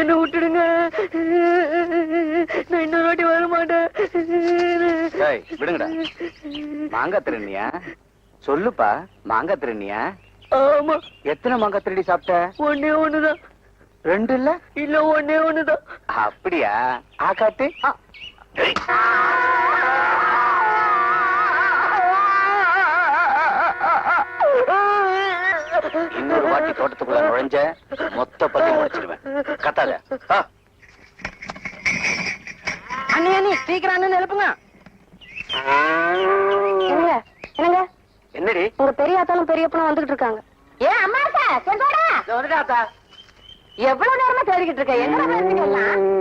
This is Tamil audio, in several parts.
என்ன விட்டுடுங்க. நான் இன்னொரு வாட்டி வர மாட்டேன் விடுங்கடா. மாங்காய் திருநியா சொல்லுப்பா மாங்காய் திருநியா ஆமா. எத்தனை மாங்காய் திருடி சாப்பிட்ட? ஒண்ணே ஒண்ணுதான். ரெண்டு இல்ல? இல்ல ஒண்ணே ஒண்ணுதான். அப்படியா? ஆகாத்து இன்னொரு வாட்டி தோட்டத்துக்குள்ள நுழைஞ்ச மொத்த பத்தி முடிச்சிடுவேன். கத்தாத. அண்ணி அண்ணி சீக்கிரம் எழுப்புங்க. என்னங்க? என்னங்க? என்னடி? உங்க பெரிய ஆத்தாலும் பெரியப்பனும் வந்துகிட்டு இருக்காங்க. ஏ அம்மா எவ்வளவு நேரமா தேடிக்கிட்டு இருக்க? எங்க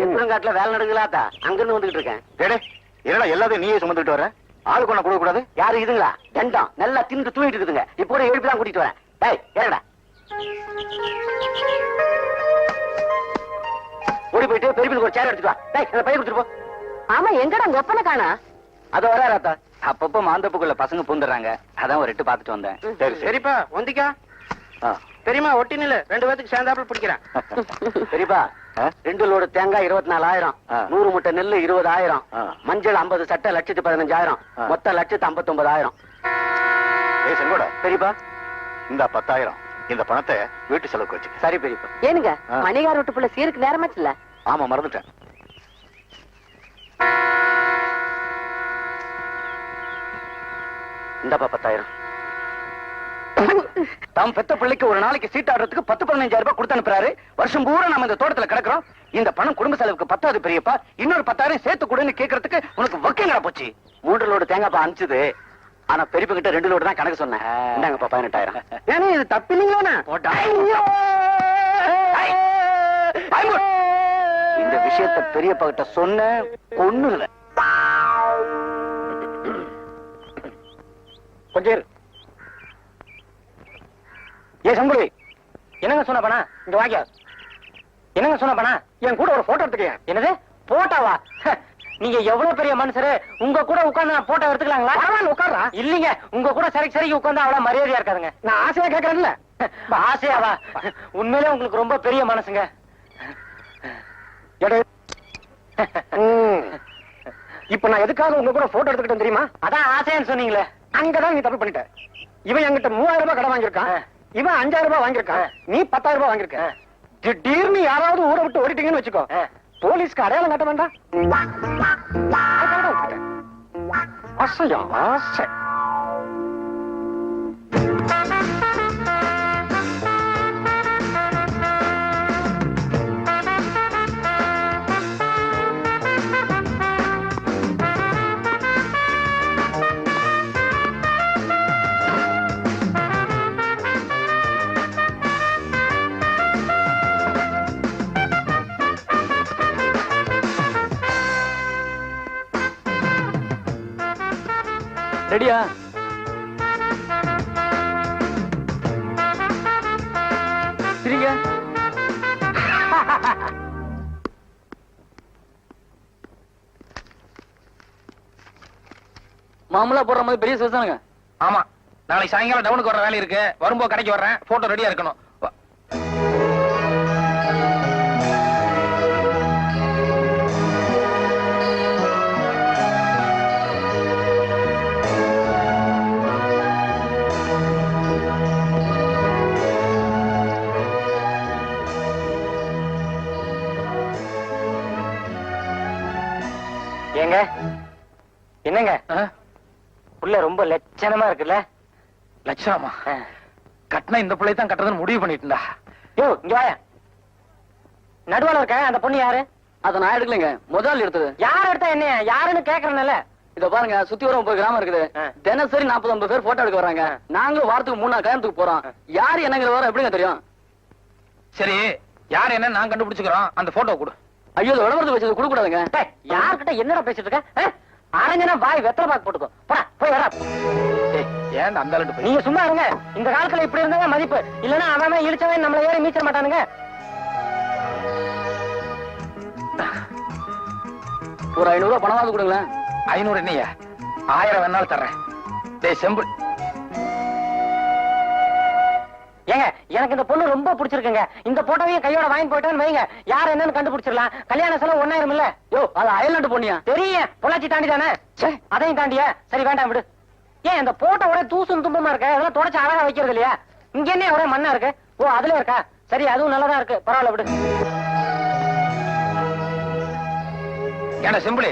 எத்தனங்காட்டுல வேலை நடக்கலாத்தா அங்கிருந்து வந்துகிட்டு இருக்கேன். என்னடா எல்லாத்தையும் நீயே சுமந்துட்டு வர? ஆளு கொண்ட கொடுக்க கூடாது யாரு இதுங்களா? தண்டம். நல்லா தின்னு தூங்கிட்டு இருக்குதுங்க. இப்போ எழுப்பி தான் கூட்டிட்டு வரேன். ஓடி போயிட்டு பெரியப்பனுக்கு ஒரு சேர் எடுத்துட்டு வா. டேய் அந்த பையன் கொடுத்துட்டு போ. ஆமா எங்கடா உங்க ஒப்பனை காணா? அது வராராத்தா அப்பப்போ மாந்தப்புக்குள்ள பசங்க பூந்துடுறாங்க. அதான் ஒரு எட்டு பார்த்துட்டு வந்தேன். சரி சரி சரிப்பா ஒந்திக்கா. ஆ. பெரியமா ஒட்டி நில்லு. ரெண்டு பேத்துக்கு சேர்ந்தாப்புல பிடிக்கிறேன். சரிப்பா ரெண்டு லோடு தேங்காய் இருபத்தி நாலாயிரம். நூறு முட்டை நெல்லு இருபதாயிரம். மஞ்சள் ஐம்பது சட்டை லட்சத்து பதினஞ்சாயிரம். ஆ. மொத்த லட்சத்து ஐம்பத்தி ஒன்பதாயிரம் பெரியப்பா. இந்த பத்தாயிரம். இந்த பணத்தை வீட்டு செலவுக்கு வச்சுக்க. சரி பெரியப்பா. ஏனுங்க. மணிகார் விட்டு புள்ள சீருக்கு நேரமாச்சு இல்ல ஆமா மறந்துட்டேன். இந்தப்பா பத்தாயிரம். தாம் பெத்த பிள்ளைக்கு ஒரு நாளைக்கு சீட்டாடுறதுக்கு பத்து பதினஞ்சாயிரம் ரூபாய் கொடுத்து அனுப்புறாரு. வருஷம் பூரா நம்ம இந்த தோட்டத்துல கிடக்குறோம். இந்த பணம் குடும்ப செலவுக்கு பத்தாது பெரியப்பா. இன்னொரு பத்தாயிரம் சேர்த்து கொடுன்னு கேக்குறதுக்கு உனக்கு வக்கங்கடா போச்சு. மூன்று லோடு தேங்காய் அனுப்பிச்சது. ஆனா பெரியப்பா கிட்ட ரெண்டு லோடு தான் கணக்கு சொன்னேன். இந்தாங்கப்பா பதினெட்டாயிரம். ஏன்னா இது தப்பு இல்லைங்களா. இந்த விஷயத்த பெரியப்பா கிட்ட சொன்ன கொன்னுல கொஞ்சம். ஏ சங்குடி என்னங்க சொன்ன பண்ணா இங்க வாங்க. என்னங்க சொன்ன பண்ணா என் கூட ஒரு போட்டோ எடுத்துக்கங்க. என்னது? போட்டோவா? நீங்க எவ்வளவு பெரிய மனுஷரு? உங்க கூட உட்கார்ந்து நான் போட்டோ எடுத்துக்கலாங்களா? பரவாயில்ல உட்கார்றா. இல்லீங்க உங்க கூட சரிக்கு சரிக்கு உட்கார்ந்து அவ்வளவு மரியாதையா இருக்காதுங்க. நான் ஆசையா கேட்கறேன்ல ஆசையாவா? உண்மையிலே உங்களுக்கு ரொம்ப பெரிய மனசுங்க. இப்ப நான் எதுக்காக உங்க கூட போட்டோ எடுத்துக்கிட்டேன் தெரியுமா? அதான் ஆசைன்னு சொன்னீங்களே. அங்கதான் நீ தப்பு பண்ணிட்ட. இவன் என்கிட்ட மூவாயிரம் ரூபாய் கடன் வாங்கியிருக்கான் இவன் அஞ்சாயிரம் ரூபாய் வாங்கியிருக்கான் நீ பத்தாயிரம் ரூபாய் வாங்கியிருக்க. திடீர்னு யாராவது ஊரை விட்டு ஓடிட்டீங்கன்னு வச்சுக்கோ. போலீஸ்க்கு அடையாளம் காட்ட வேண்டாம். ஆசையா ஆசை ரெடியா? சரிங்க மாமலா போடுற மாதிரி பெரிய சிவசானுங்க ஆமா. நாளைக்கு சாயங்காலம் டவுனுக்கு வர வேலை இருக்கு. வரும்போது கடைக்கு வர்றேன். போட்டோ ரெடியா இருக்கணும். உள்ள ரொம்ப லட்சணமா இருக்குல்ல? லட்சணமா? கட்டின இந்த பிள்ளை தான் கட்டுறதுன்னு முடிவு பண்ணிட்டுண்டா யோ இங்க வாயா. நடுவால இருக்க? அந்த பொண்ணு யாரு? அத நான் எடுக்கலைங்க. முதல் எடுத்தது. யார் எடுத்தா என்ன யாருன்னு கேக்குறேன்ல. இத பாருங்க சுத்தி வர முப்பது கிராமம் இருக்குது. தினசரி நாற்பது ஐம்பது பேர் போட்டோ எடுக்க வராங்க. நாங்களும் வாரத்துக்கு மூணு நாள் கல்யாணத்துக்கு போறோம். யாரு என்னங்கிற வர எப்படிங்க தெரியும்? சரி யார் என்ன நான் கண்டுபிடிச்சுக்கிறோம். அந்த போட்டோ கொடு. ஐயோ இது விளம்பரத்துக்கு வச்சது கொடுக்க கூடாதுங்க யார்கிட்ட என்னடா பேசிட்டு இருக்க? அரஞ்சனா பாய் வெத்தலை பாக்கு போட்டுக்கோ. போடா. போய் வரா. ஏய், ஏன் அந்த நீங்க சும்மா இருங்க. இந்த காலத்துல இப்படி இருந்தாங்க மதிப்பு. இல்லன்னா அவன் இழிச்சவன் நம்மள ஏறி மீச்ச மாட்டானுங்க. ஒரு ஐநூறு ரூபாய் பணமாவது கொடுங்களேன். ஐநூறு என்னையா? ஆயிரம் வேணாலும் தர்றேன். டேய் செம்பு. எனக்கு இந்த பொண்ணு ரொம்ப பிடிச்சிருக்குங்க. இந்த போட்டோவையும் கையோட வாங்கி போயிட்டேன்னு வைங்க. யார் என்னன்னு கண்டுபிடிச்சிடலாம். கல்யாண செலவு ஒன்னாயிரம் இல்ல. யோ அது அயல்நாட்டு பொண்ணியா? தெரியும். பொள்ளாச்சி தாண்டி தானே? அதையும் தாண்டியா? சரி வேண்டாம் விடு. ஏன் இந்த போட்டோ ஒரே தூசும் தும்பமா இருக்க? அதெல்லாம் தொடச்சு அழகா வைக்கிறது இல்லையா? இங்க என்ன ஒரே மண்ணா இருக்கு? ஓ அதுல இருக்கா? சரி அதுவும் நல்லதா இருக்கு. பரவாயில்ல விடு. ஏன்னா சிம்பிளி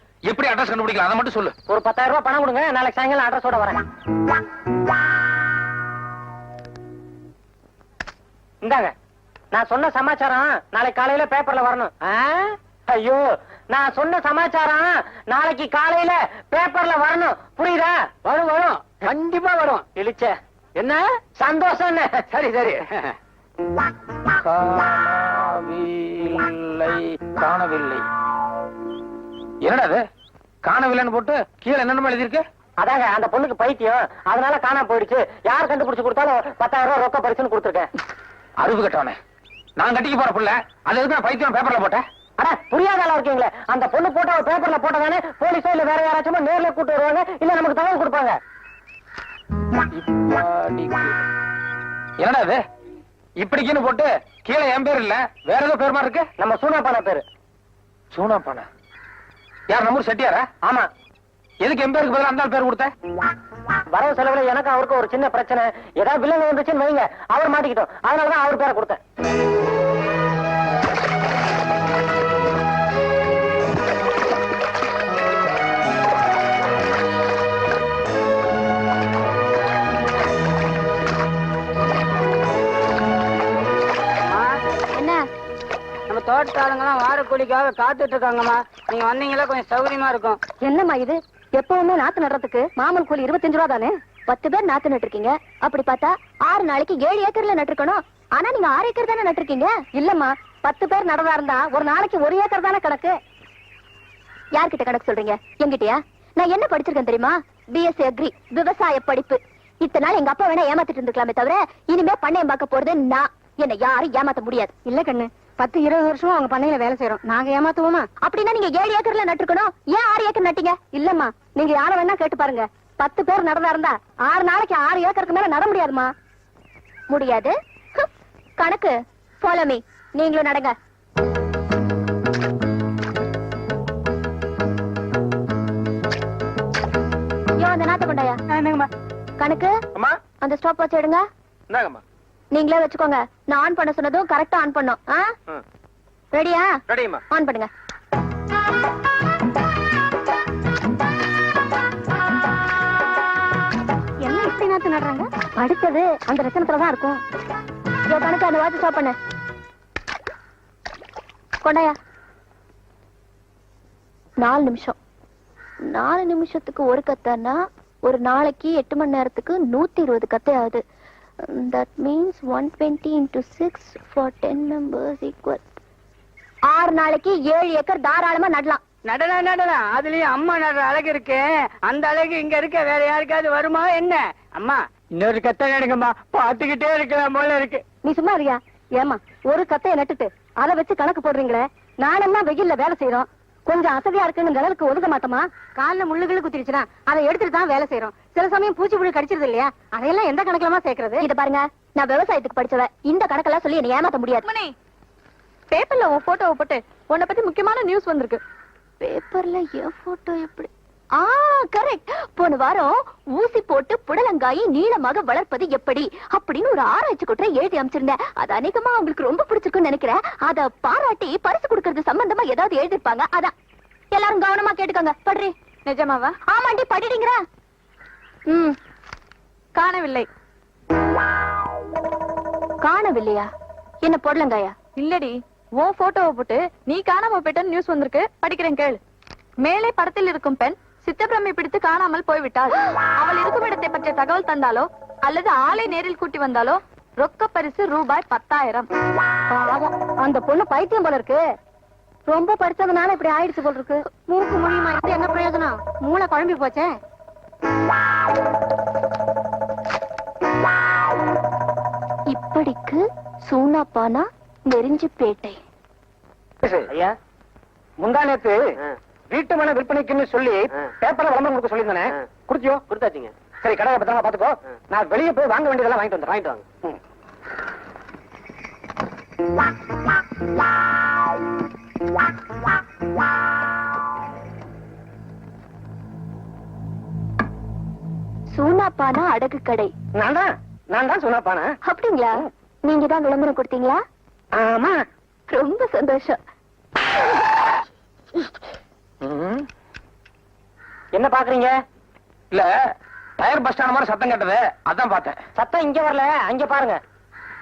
எப்படி அட்ரஸ் கண்டுபிடிக்கலாம்? அதை மட்டும் சொல்லு. ஒரு பத்தாயிரம் ரூபாய் பணம் கொடுங்க நாளைக்கு சாயங்காலம் அட்ரஸோட வரேன். இந்தாங்க நான் சொன்ன சமாச்சாரம் நாளைக்கு காலையில பேப்பர்ல வரணும். ஐயோ நான் சொன்ன சமாச்சாரம் நாளைக்கு காலையில பேப்பர்ல வரணும். புரியுதா? வரும் வரும். கண்டிப்பா வரும். இழிச்ச. என்ன? சந்தோஷம் சரி சரி. காணவில்லை காணவில்லை. என்னடா அது? காணவில்லைன்னு போட்டு கீழே என்னென்ன எழுதியிருக்கு? அதாங்க அந்த பொண்ணுக்கு பைத்தியம். அதனால காணாம போயிடுச்சு. யார் கண்டுபிடிச்சு கொடுத்தாலும் பத்தாயிரம் ரூபாய் ரொக்க பரிசுன்னு கொடுத்துருக்கேன். அறிவு கட்டவனே. நான் கட்டிக்க போற புள்ள அது எதுக்கு நான் பைத்தியம் பேப்பர்ல போட்டேன்? அட புரியாத ஆளா இருக்கீங்களே. அந்த பொண்ணு போட்டோ பேப்பர்ல போட்டதானே? போலீஸோ இல்ல வேற யாராச்சும் நேர்ல கூட்டு வருவாங்க? இல்ல நமக்கு தகவல் கொடுப்பாங்க. என்னடா இது? இப்படிக்குன்னு போட்டு கீழே என் பேர் இல்ல வேற ஏதோ பேர் மாதிரி இருக்கு? நம்ம சூனா பானா பேரு. சூனா பானா யார் நம்ம செட்டியாரா? ஆமா. எதுக்கு என் பேருக்கு பதிலா அந்த பேர் கொடுத்த? வரவு செலவுல எனக்கு அவருக்கு ஒரு சின்ன பிரச்சனை. ஏதாவது வில்லங்க வந்துச்சுன்னு வைங்க. அவர் மாட்டிக்கிட்டோம். அதனாலதான் அவர் பேரை கொடுத்தேன். கூலிக்காக காத்துட்டு இருக்காங்கம்மா நீங்க வந்தீங்களா கொஞ்சம் சௌகரியமா இருக்கும். என்னம்மா இது? எப்பவுமே நாத்து நடுறதுக்கு மாமன் கூலி இருபத்தஞ்சு ரூபா தானே? பத்து பேர் நாத்து நட்டுருக்கீங்க. அப்படி பார்த்தா ஆறு நாளைக்கு ஏழு ஏக்கர்ல நட்டுருக்கணும். ஆனா நீங்க ஆறு ஏக்கர் தானே நட்டுருக்கீங்க? இல்லம்மா பத்து பேர் நடதா இருந்தா ஒரு நாளைக்கு ஒரு ஏக்கர் தானே கணக்கு? யார்கிட்ட கணக்கு சொல்றீங்க? என்கிட்டயா நான் என்ன படிச்சிருக்கேன் தெரியுமா? பிஎஸ்சி அக்ரி விவசாய படிப்பு. இத்தனை நாள் எங்க அப்பா வேணா ஏமாத்திட்டு இருந்துக்கலாமே தவிர இனிமே பண்ணையம் பார்க்க போறது நான். என்ன யாரும் ஏமாத்த முடியாது. இல்ல கண்ணு. பத்து இருபது வருஷம் அவங்க பண்ணையில வேலை செய்யறோம் நாங்க ஏமாத்துவோமா? அப்படின்னா நீங்க ஏழு ஏக்கர்ல நட்டுருக்கணும். ஏன் ஆறு ஏக்கர் நட்டீங்க? இல்லம்மா. நீங்க யார வேணா கேட்டு பாருங்க. பத்து பேர் நடந்தா இருந்தா ஆறு நாளைக்கு ஆறு ஏக்கருக்கு மேல நட முடியாதுமா? முடியாது. கணக்கு. ஃபாலோ மீ நீங்களும் நடங்க. அந்த நாத்த கொண்டாயா? கணக்கு? அம்மா? அந்த ஸ்டாப் வச்சு எடுங்க நீங்களே வச்சுக்கோங்க. நான் ஆன் பண்ண சொன்னதும் கரெக்டா ஆன் பண்ணும். ரெடியா ஆன் பண்ணுங்க. என்ன இப்படி நாத்து நடுறாங்க? அடுத்தது அந்த லட்சணத்துல தான் இருக்கும். கணக்கு அந்த வாட்ச் ஸ்டாப் பண்ணு. கொண்டாயா? நாலு நிமிஷம். நாலு நிமிஷத்துக்கு ஒரு கத்தைன்னா ஒரு நாளைக்கு எட்டு மணி நேரத்துக்கு நூத்தி இருபது கத்தை ஆகுது. That means one twenty into six for ten members equal ஆறு நாளைக்கு ஏழு ஏக்கர் தாராளமா நடலாம். நடலாம் நடலாம் அதுலயும் அம்மா நடுற அழகு இருக்கு. அந்த அழகு இங்க இருக்க வேற யாருக்காவது வருமா என்ன? அம்மா இன்னொரு கத்த எடுங்கம்மா பாத்துக்கிட்டே இருக்கலாம் போல இருக்கு. நீ சும்மா இருக்கியா? ஏமா ஒரு கத்தையை நட்டுட்டு அதை வச்சு கணக்கு போடுறீங்களே? நானெல்லாம் வெயில்ல வேலை செய்யறோம் கொஞ்சம் அசதியா இருக்குன்னு அளவுக்கு ஒதுக்க மாட்டோமா? கால்ல முள்ளுகள் குத்திருச்சுன்னா அதை எடுத்துட்டு தான் வேலை செய்யறோம் சில சமயம் பூச்சி புழு கடிச்சிருது இல்லையா? அதையெல்லாம் எந்த கணக்குலமா சேர்க்கறது? இத பாருங்க நான் விவசாயத்துக்கு படிச்சவ. இந்த கணக்கெல்லாம் சொல்லி என்ன ஏமாத்த முடியாது. பேப்பர்ல உன் போட்டோவை போட்டு உன்னை பத்தி முக்கியமான நியூஸ் வந்திருக்கு. பேப்பர்ல என் போட்டோ எப்படி? ஆ கரெக்ட் போன வாரம் ஊசி போட்டு புடலங்காயை நீளமாக வளர்ப்பது எப்படி அப்படின்னு ஒரு ஆராய்ச்சி குற்ற எழுதி அமைச்சிருந்தேன். அது அநேகமா உங்களுக்கு ரொம்ப பிடிச்சிருக்குன்னு நினைக்கிறேன். அத பாராட்டி பரிசு கொடுக்கறது சம்பந்தமா ஏதாவது எழுதிருப்பாங்க அதான். எல்லாரும் கவனமா கேட்டுக்கோங்க. படுறி. நிஜமாவா? ஆமாண்டி படிடுங்கிற ம். காணவில்லை. காணவில்லையா? என்ன புடலங்காயா? இல்லடி உன் போட்டோவை போட்டு நீ காணாம போயிட்டன்னு நியூஸ் வந்திருக்கு. படிக்கிறேன் கேள். மேலே படத்தில் இருக்கும் பெண் சித்தப்பிரமை பிடித்து காணாமல் போய்விட்டாள். அவள் இருக்கும் இடத்தை பற்றிய தகவல் தந்தாலோ அல்லது ஆளை நேரில் கூட்டி வந்தாலோ ரொக்க பரிசு ரூபாய் பத்தாயிரம். பாவம் அந்த பொண்ணு பைத்தியம் போல இருக்கு. ரொம்ப படிச்சதுனால இப்படி ஆயிடுச்சு போல இருக்கு. மூக்கு மொழியுமா இருந்து என்ன பிரயோஜனம்? மூளை குழம்பி போச்சே. இப்படிக்கு சூனாப்பானா நெறிஞ்சு பேட்டை ஐயா முந்தா நேத்து வீட்டு மன விற்பனைக்குன்னு சொல்லி பேப்பர்ல விளம்பரம் கொடுக்க சொல்லியிருந்தானே. குடுத்தியோ? கொடுத்தாச்சுங்க. சரி கடையை பத்திரமா பாத்துக்கோ. நான் வெளியே போய் வாங்க வேண்டியதெல்லாம் வாங்கிட்டு வந்து வாங்கிட்டு வாங்க. சூனாப்பானா அடகு கடை. நான் தான் நான் தான் சொன்னாப்பான அப்படிங்களா? நீங்க தான் விளம்பரம் கொடுத்தீங்களா? ஆமா. ரொம்ப சந்தோஷம். என்ன பாக்குறீங்க? இல்ல டயர் பஸ் ஸ்டாண்ட் மாதிரி சத்தம் கேட்டது. அதான் பார்த்தேன். சத்தம் இங்க வரல அங்க பாருங்க.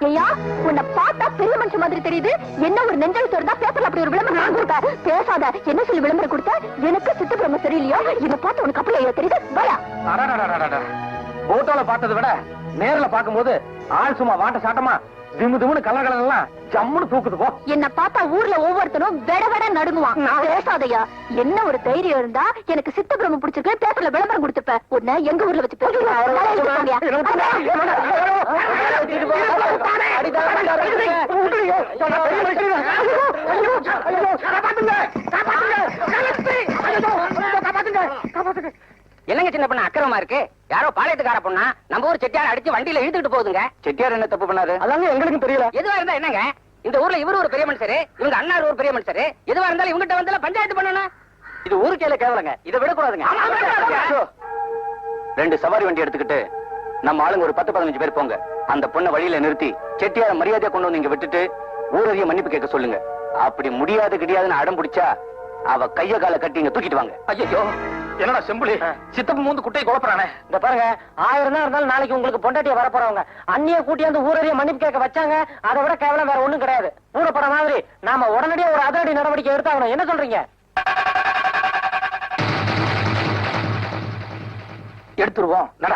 ஐயா உன்னை பார்த்தா பெரிய மனுஷன் மாதிரி தெரியுது. என்ன ஒரு நெஞ்சல் தோறுதா பேப்பர்ல அப்படி ஒரு விளம்பரம் நான் கொடுத்த பேசாத என்ன சொல்லி விளம்பரம் கொடுத்த எனக்கு சித்த பிரம்ம சரியில்லையோ இதை பார்த்து உனக்கு அப்படி தெரியுது. வயா. போட்டோல பார்த்ததை விட நேர்ல பாக்கும்போது ஆள் சும்மா வாட்ட சாட்டமா திமு திமுன்னு கலர் கலர் எல்லாம் ஜம்முன்னு தூக்குது போ என்ன பார்த்தா ஊர்ல ஒவ்வொருத்தனும் வெட வெட நடுங்குவான் பேசாதய்யா என்ன ஒரு தைரியம் இருந்தா எனக்கு சித்த பிரம்ம பிடிச்சிருக்கு பேப்பர்ல விளம்பரம் கொடுத்துப்ப உன்னை எங்க ஊர்ல வச்சு என்னங்க சின்ன பொண்ணு அக்கிரமா இருக்கு? யாரோ பாளையத்துக்கார பொண்ணா? நம்ம ஊர் செட்டியார் அடிச்சு வண்டியில இழுத்துட்டு போகுதுங்க. செட்டியார் என்ன தப்பு பண்ணாரு? அதாங்க எங்களுக்கும் தெரியல. எதுவா இருந்தா என்னங்க? இந்த ஊர்ல இவரு ஒரு பெரிய மனுஷரு இவங்க அண்ணாரு ஒரு பெரிய மனுஷரு. எதுவா இருந்தாலும் இவங்கிட்ட வந்து பஞ்சாயத்து பண்ணணும். இது ஊருக்கேல கேவலங்க. இதை விடக்கூடாதுங்க. ரெண்டு சவாரி வண்டி எடுத்துக்கிட்டு நம்ம ஆளுங்க ஒரு பத்து பதினஞ்சு பேர் போங்க. அந்த பொண்ணை வழியில நிறுத்தி செட்டியார மரியாதையா கொண்டு வந்து இங்க விட்டுட்டு ஊரறிய மன்னிப்பு கேட்க சொல்லுங்க. அப்படி முடியாது கிடையாதுன்னு அடம் பிடிச்சா அவ கைய கால கட்டி இங்க தூக்கிட்டு வாங்க. ஐயோ என்னடா செம்புலி? சித்தப்பு மூந்து குட்டையை குழப்பறானே. இந்த பாருங்க ஆயிரம் தான் இருந்தாலும் நாளைக்கு உங்களுக்கு பொண்டாட்டிய வர போறவங்க. அண்ணிய கூட்டியாந்து ஊரறிய மன்னிப்பு கேட்க வச்சாங்க அதை விட கேவலம் வேற ஒண்ணும் கிடையாது. பூரப்பட மாதிரி நாம உடனடியா ஒரு அதிரடி நடவடிக்கை எடுத்தாகணும். என்ன சொல்றீங்க? எடுத்துருவோம். நட.